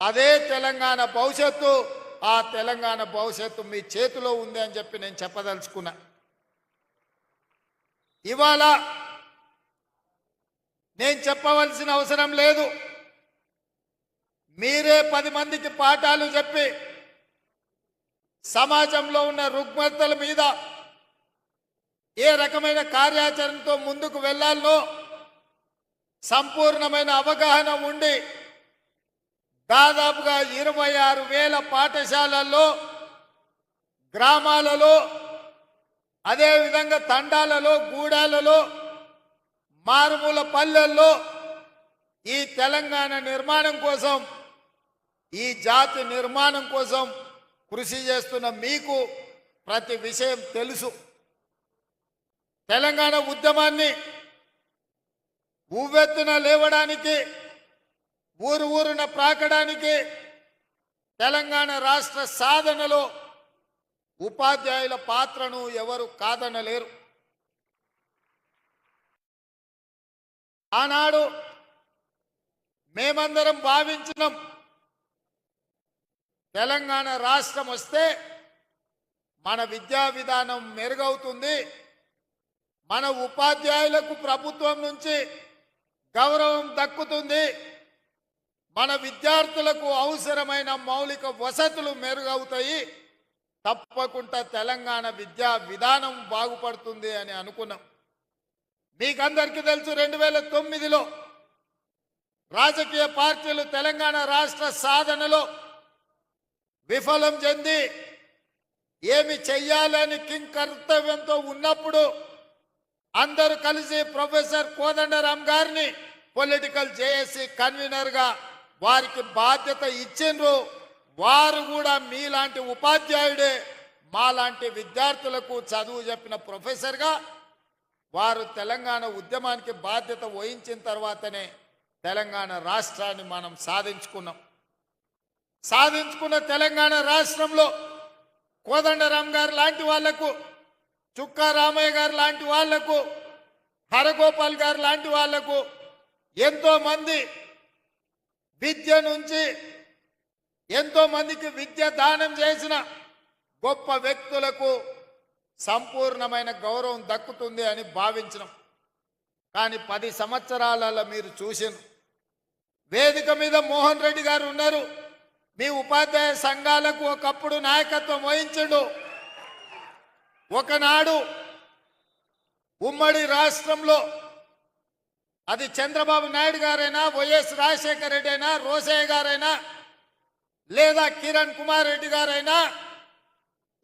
అదే తెలంగాణ భవిష్యత్తు ఆ తెలంగాణ భవిష్యత్తు మీ చేతిలో ఉంది అని చెప్పి నేను చెప్పదలుచుకున్నా. ఇవాళ నేను చెప్పవలసిన అవసరం లేదు. మీరే పది మందికి పాఠాలు చెప్పి సమాజంలో ఉన్న రుగ్మతల మీద ఏ రకమైన కార్యాచరణతో ముందుకు వెళ్ళాలనో సంపూర్ణమైన అవగాహన ఉండి దాదాపుగా ఇరవై ఆరు వేల పాఠశాలల్లో గ్రామాలలో అదేవిధంగా తండాలలో గూడాలలో మారుమూల పల్లెల్లో ఈ తెలంగాణ నిర్మాణం కోసం ఈ జాతి నిర్మాణం కోసం కృషి చేస్తున్న మీకు ప్రతి విషయం తెలుసు. తెలంగాణ ఉద్యమాన్ని ఉవ్వెత్తున లేవడానికి ఊరు ఊరున ప్రాకడానికి తెలంగాణ రాష్ట్ర సాధనలో ఉపాధ్యాయుల పాత్రను ఎవరు కాదనలేరు. ఆనాడు మేమందరం భావించినాం తెలంగాణ రాష్ట్రం వస్తే మన విద్యా విధానం మెరుగవుతుంది. మన ఉపాధ్యాయులకు ప్రభుత్వం నుంచి గౌరవం దక్కుతుంది. మన విద్యార్థులకు అవసరమైన మౌలిక వసతులు మెరుగవుతాయి. తప్పకుండా తెలంగాణ విద్యా విధానం బాగుపడుతుంది అని అనుకున్నాం. మీకందరికీ తెలుసు రెండు వేల తొమ్మిదిలో రాజకీయ పార్టీలు తెలంగాణ రాష్ట్ర సాధనలో విఫలం చెంది ఏమి చెయ్యాలని కింగ్ కర్తవ్యంతో ఉన్నప్పుడు అందరూ కలిసి ప్రొఫెసర్ కోదండరామ్ గారిని పొలిటికల్ జేఏసీ కన్వీనర్గా వారికి బాధ్యత ఇచ్చిండ్రు. వారు కూడా మీలాంటి ఉపాధ్యాయుడే. మాలాంటి విద్యార్థులకు చదువు చెప్పిన ప్రొఫెసర్గా వారు తెలంగాణ ఉద్యమానికి బాధ్యత వహించిన తర్వాతనే తెలంగాణ రాష్ట్రాన్ని మనం సాధించుకున్నాం. సాధించుకున్న తెలంగాణ రాష్ట్రంలో కోదండరామ్ గారు లాంటి వాళ్ళకు చుక్కా రామయ్య గారు లాంటి వాళ్ళకు హరగోపాల్ గారు లాంటి వాళ్ళకు ఎంతో మంది విద్య నుంచి ఎంతో మందికి విద్య దానం చేసిన గొప్ప వ్యక్తులకు సంపూర్ణమైన గౌరవం దక్కుతుంది అని భావించినాం. కానీ పది సంవత్సరాలలో మీరు చూసిన వేదిక మీద మోహన్ రెడ్డి గారు ఉన్నారు. మీ ఉపాధ్యాయ సంఘాలకు ఒకప్పుడు నాయకత్వం వహించడు. ఒకనాడు ఉమ్మడి రాష్ట్రంలో అది చంద్రబాబు నాయుడు గారైనా వైఎస్ రాజశేఖర రెడ్డి అయినా రోసయ్య గారైనా లేదా కిరణ్ కుమార్ రెడ్డి గారైనా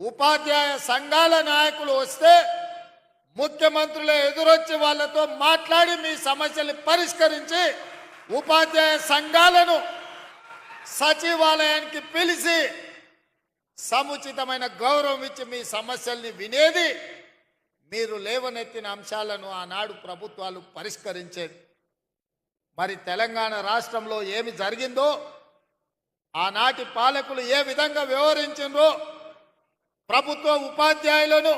ఉపాధ్యాయ సంఘాల నాయకులు వస్తే ముఖ్యమంత్రులు ఎదురొచ్చి వాళ్ళతో మాట్లాడి మీ సమస్యలు పరిష్కరించి ఉపాధ్యాయ సంఘాలను సచివాలయానికి పిలిచి సముచితమైన గౌరవం ఇచ్చి మీ సమస్యల్ని వినేది మీరు లేవనెత్తిన అంశాలను ఆనాడు ప్రభుత్వాలు పరిష్కరించేది మరి తెలంగాణ రాష్ట్రంలో ఏమి జరిగిందో ఆనాటి పాలకులు ఏ విధంగా వ్యవహరించిండ్రో ప్రభుత్వ ఉపాధ్యాయులను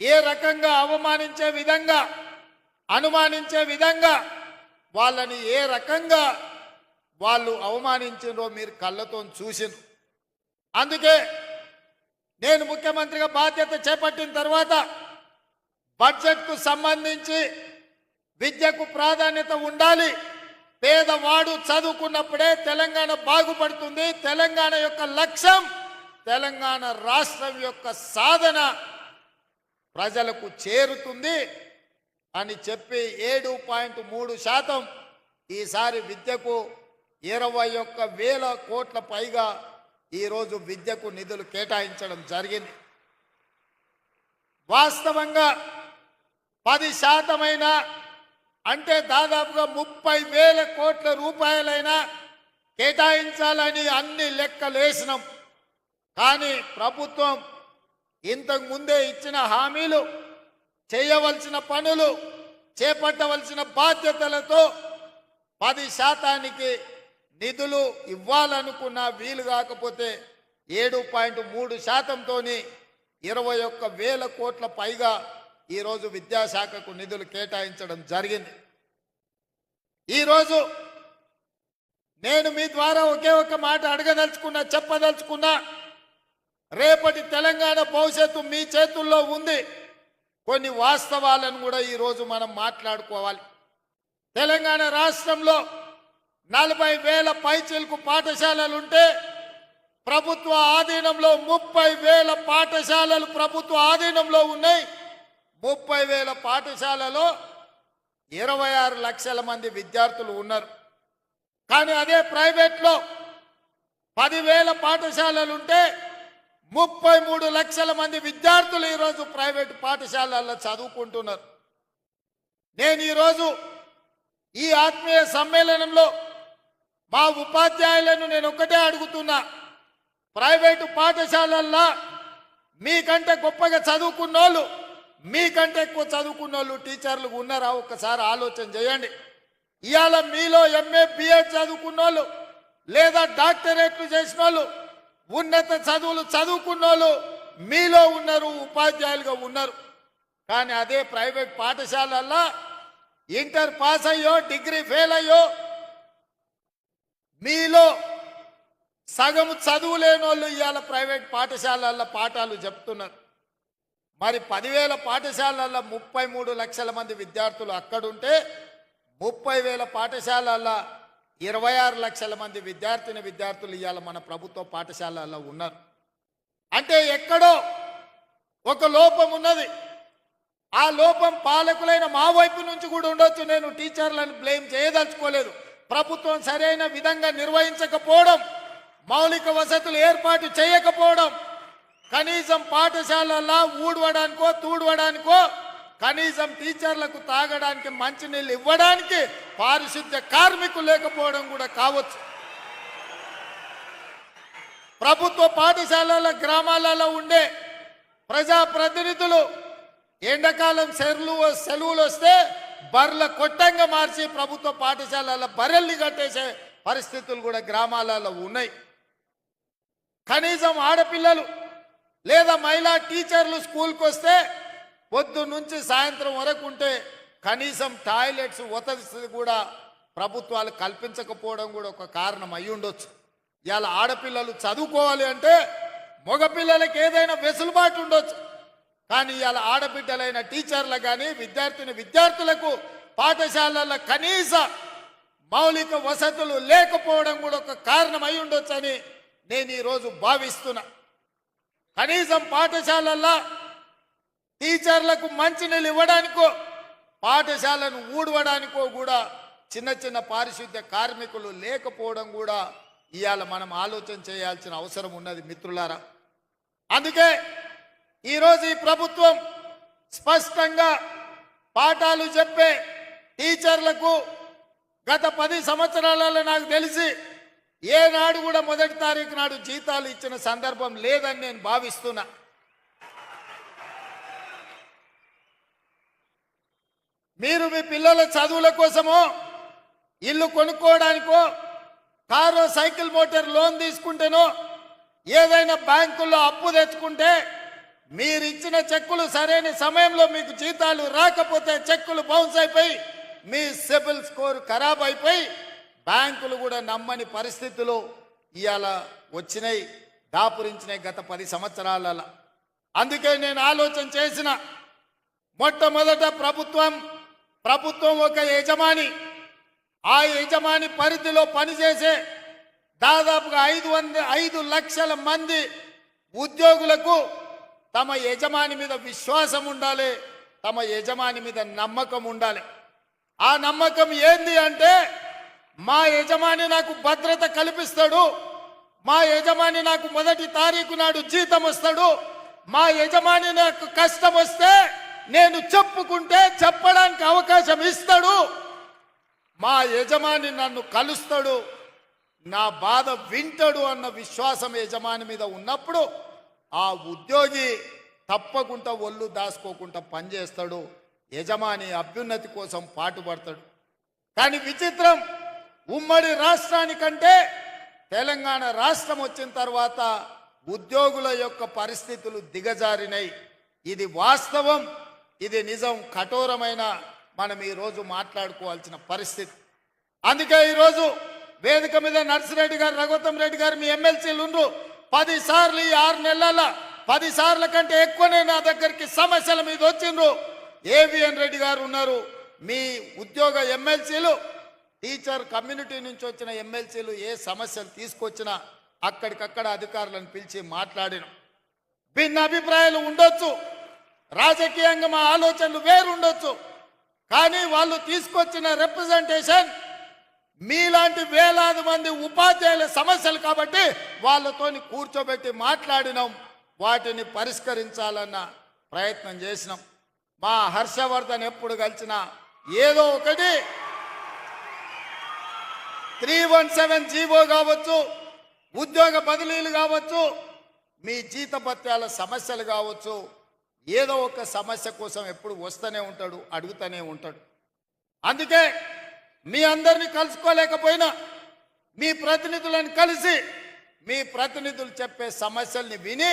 ఏ రకంగా అవమానించే విధంగా అనుమానించే విధంగా వాళ్ళని ఏ రకంగా వాళ్ళు అవమానించిండ్రో మీరు కళ్ళతో చూసిండ్రు అందుకే నేను ముఖ్యమంత్రిగా బాధ్యత చేపట్టిన తర్వాత బడ్జెట్కు సంబంధించి విద్యకు ప్రాధాన్యత ఉండాలి. పేదవాడు చదువుకున్నప్పుడే తెలంగాణ బాగుపడుతుంది. తెలంగాణ యొక్క లక్ష్యం తెలంగాణ రాష్ట్రం యొక్క సాధన ప్రజలకు చేరుతుంది అని చెప్పి ఏడు పాయింట్ మూడు శాతం ఈసారి విద్యకు ఇరవై ఒక్క వేల కోట్ల పైగా ఈరోజు విద్యకు నిధులు కేటాయించడం జరిగింది. వాస్తవంగా పది శాతమైన అంటే దాదాపుగా ముప్పై వేల కోట్ల రూపాయలైనా కేటాయించాలని అన్ని లెక్కలేసినాం కానీ ప్రభుత్వం ఇంతకు ముందే ఇచ్చిన హామీలు చేయవలసిన పనులు చేపట్టవలసిన బాధ్యతలతో పది శాతానికి నిధులు ఇవ్వాలనుకున్న వీలు కాకపోతే ఏడు పాయింట్ మూడు శాతంతో ఇరవై ఒక్క వేల కోట్ల పైగా ఈరోజు విద్యాశాఖకు నిధులు కేటాయించడం జరిగింది. ఈరోజు నేను మీ ద్వారా ఒకే ఒక మాట అడగదలుచుకున్నా చెప్పదలుచుకున్నా రేపటి తెలంగాణ భవిష్యత్తు మీ చేతుల్లో ఉంది. కొన్ని వాస్తవాలను కూడా ఈరోజు మనం మాట్లాడుకోవాలి. తెలంగాణ రాష్ట్రంలో నలభై వేల పైచీలకు పాఠశాలలుంటే ప్రభుత్వ ఆధీనంలో ముప్పై వేల పాఠశాలలు ప్రభుత్వ ఆధీనంలో ఉన్నాయి. ముప్పై వేల పాఠశాలలో ఇరవై ఆరు లక్షల మంది విద్యార్థులు ఉన్నారు. కానీ అదే ప్రైవేట్లో పదివేల పాఠశాలలు ఉంటే ముప్పై మూడు లక్షల మంది విద్యార్థులు ఈరోజు ప్రైవేట్ పాఠశాలల్లో చదువుకుంటున్నారు. నేను ఈరోజు ఈ ఆత్మీయ సమ్మేళనంలో మా ఉపాధ్యాయులను నేను ఒక్కటే అడుగుతున్నా ప్రైవేటు పాఠశాలల్లో మీకంటే గొప్పగా చదువుకున్నోళ్ళు మీకంటే ఎక్కువ చదువుకున్న వాళ్ళు టీచర్లు ఉన్నారా? ఒక్కసారి ఆలోచన చేయండి. ఇవాళ మీలో ఎంఏ బిఎడ్ చదువుకున్నోళ్ళు లేదా డాక్టరేట్లు చేసిన వాళ్ళు ఉన్నత చదువులు చదువుకున్న వాళ్ళు మీలో ఉన్నారు ఉపాధ్యాయులుగా ఉన్నారు. కానీ అదే ప్రైవేట్ పాఠశాలల్లో ఇంటర్ పాస్ అయ్యో డిగ్రీ ఫెయిల్ అయ్యో మీలో సగం చదువు లేని వాళ్ళు ఇవాళ ప్రైవేట్ పాఠశాలల్లో పాఠాలు చెప్తున్నారు. మరి పదివేల పాఠశాలల్లో ముప్పై మూడు లక్షల మంది విద్యార్థులు అక్కడుంటే ముప్పై వేల పాఠశాలల్లో ఇరవై ఆరు లక్షల మంది విద్యార్థిని విద్యార్థులు ఇవాళ మన ప్రభుత్వ పాఠశాలల్లో ఉన్నారు. అంటే ఎక్కడో ఒక లోపం ఉన్నది. ఆ లోపం పాలకులైన మా వైపు నుంచి కూడా ఉండొచ్చు. నేను టీచర్లను బ్లేమ్ చేయదలుచుకోలేదు. ప్రభుత్వం సరైన విధంగా నిర్వహించకపోవడం మౌలిక వసతులు ఏర్పాటు చేయకపోవడం కనీసం పాఠశాలల్లో ఊడవడానికో తూడవడానికో కనీసం టీచర్లకు తాగడానికి మంచినీళ్ళు ఇవ్వడానికి పారిశుద్ధ్య కార్మికులు లేకపోవడం కూడా కావచ్చు. ప్రభుత్వ పాఠశాలల గ్రామాలలో ఉండే ప్రజాప్రతినిధులు ఎండాకాలం సెలవు సెలవులు వస్తే బర్రెల కొట్టంగా మార్చి ప్రభుత్వ పాఠశాలల బర్రెల్ని కట్టేసే పరిస్థితులు కూడా గ్రామాలలో ఉన్నాయి. కనీసం ఆడపిల్లలు లేదా మహిళా టీచర్లు స్కూల్కి వస్తే పొద్దు నుంచి సాయంత్రం వరకు ఉంటే కనీసం టాయిలెట్స్ వసతి కూడా ప్రభుత్వాలు కల్పించకపోవడం కూడా ఒక కారణం అయి ఉండొచ్చు. ఇవాళ ఆడపిల్లలు చదువుకోవాలి అంటే మగపిల్లలకి ఏదైనా వెసులుబాటు ఉండొచ్చు. కానీ ఇవాళ ఆడబిడ్డలైన టీచర్లకు కానీ విద్యార్థిని విద్యార్థులకు పాఠశాలల్లో కనీస మౌలిక వసతులు లేకపోవడం కూడా ఒక కారణం అయి ఉండొచ్చని నేను ఈరోజు భావిస్తున్నా. కనీసం పాఠశాలల్లో టీచర్లకు మంచినీళ్ళు ఇవ్వడానికో పాఠశాలను ఊడవడానికో కూడా చిన్న చిన్న పారిశుద్ధ్య కార్మికులు లేకపోవడం కూడా ఇవాళ మనం ఆలోచన చేయాల్సిన అవసరం ఉన్నది మిత్రులారా. అందుకే ఈరోజు ఈ ప్రభుత్వం స్పష్టంగా పాఠాలు చెప్పే టీచర్లకు గత పది సంవత్సరాలలో నాకు తెలిసి ఏనాడు కూడా మొదటి తారీఖు నాడు జీతాలు ఇచ్చిన సందర్భం లేదని నేను భావిస్తున్నా. మీరు మీ పిల్లల చదువుల కోసమో ఇల్లు కొనుక్కోవడానికో కారు సైకిల్ మోటార్ లోన్ తీసుకుంటేనో ఏదైనా బ్యాంకుల్లో అప్పు తెచ్చుకుంటే మీరు ఇచ్చిన చెక్కులు సరైన సమయంలో మీకు జీతాలు రాకపోతే చెక్కులు బౌన్స్ అయిపోయి మీ సిబిల్ స్కోర్ ఖరాబ్ అయిపోయి బ్యాంకులు కూడా నమ్మని పరిస్థితులు ఇవాళ వచ్చినాయి దాపురించినాయి గత పది సంవత్సరాలలో. అందుకే నేను ఆలోచన చేసిన మొట్టమొదట ప్రభుత్వం ప్రభుత్వం ఒక యజమాని ఆ యజమాని పరిధిలో పనిచేసే దాదాపుగా ఐదు వంద ఐదు లక్షల మంది ఉద్యోగులకు తమ యజమాని మీద విశ్వాసం ఉండాలి తమ యజమాని మీద నమ్మకం ఉండాలి. ఆ నమ్మకం ఏంది అంటే మా యజమాని నాకు భద్రత కల్పిస్తాడు. మా యజమాని నాకు మొదటి తారీఖు నాడు జీతం వస్తాడు. మా యజమాని నాకు కష్టం వస్తే నేను చెప్పుకుంటే చెప్పడానికి అవకాశం ఇస్తాడు. మా యజమాని నన్ను కలుస్తాడు. నా బాధ వింటాడు అన్న విశ్వాసం యజమాని మీద ఉన్నప్పుడు ఆ ఉద్యోగి తప్పకుండా ఒళ్ళు దాచుకోకుండా పనిచేస్తాడు. యజమాని అభ్యున్నతి కోసం పాటుపడతాడు. కానీ విచిత్రం ఉమ్మడి రాష్ట్రానికంటే తెలంగాణ రాష్ట్రం వచ్చిన తర్వాత ఉద్యోగుల యొక్క పరిస్థితులు దిగజారినాయి ఇది వాస్తవం ఇది నిజం కఠోరమైన మనం ఈరోజు మాట్లాడుకోవాల్సిన పరిస్థితి. అందుకే ఈరోజు వేదిక మీద నర్సిరెడ్డి గారు రఘుతం రెడ్డి గారు మీ ఎమ్మెల్సీలు ఉండ్రు. పదిసార్లు ఈ ఆరు నెలల పదిసార్ల కంటే ఎక్కువనే నా దగ్గరికి సమస్యల మీద వచ్చిండ్రు. ఏవిఎన్ రెడ్డి గారు ఉన్నారు. మీ ఉద్యోగ ఎమ్మెల్సీలు టీచర్ కమ్యూనిటీ నుంచి వచ్చిన ఎమ్మెల్సీలు ఏ సమస్యలు తీసుకొచ్చినా అక్కడికక్కడ అధికారులను పిలిచి మాట్లాడిన. భిన్న అభిప్రాయాలు ఉండొచ్చు. రాజకీయంగా మా ఆలోచనలు వేరు ఉండొచ్చు కానీ వాళ్ళు తీసుకొచ్చిన రిప్రజెంటేషన్ మీలాంటి వేలాది మంది ఉపాధ్యాయుల సమస్యలు కాబట్టి వాళ్ళతోని కూర్చోబెట్టి మాట్లాడినాం. వాటిని పరిష్కరించాలన్న ప్రయత్నం చేసినాం. మా హర్షవర్ధన్ ఎప్పుడు కలిసినా ఏదో ఒకటి త్రీ వన్ సెవెన్ జీవో కావచ్చు ఉద్యోగ బదిలీలు కావచ్చు మీ జీతభత్యాల సమస్యలు కావచ్చు ఏదో ఒక సమస్య కోసం ఎప్పుడు వస్తూనే ఉంటాడు అడుగుతూనే ఉంటాడు. అందుకే మీ అందరినీ కలుసుకోలేకపోయినా మీ ప్రతినిధులను కలిసి మీ ప్రతినిధులు చెప్పే సమస్యల్ని విని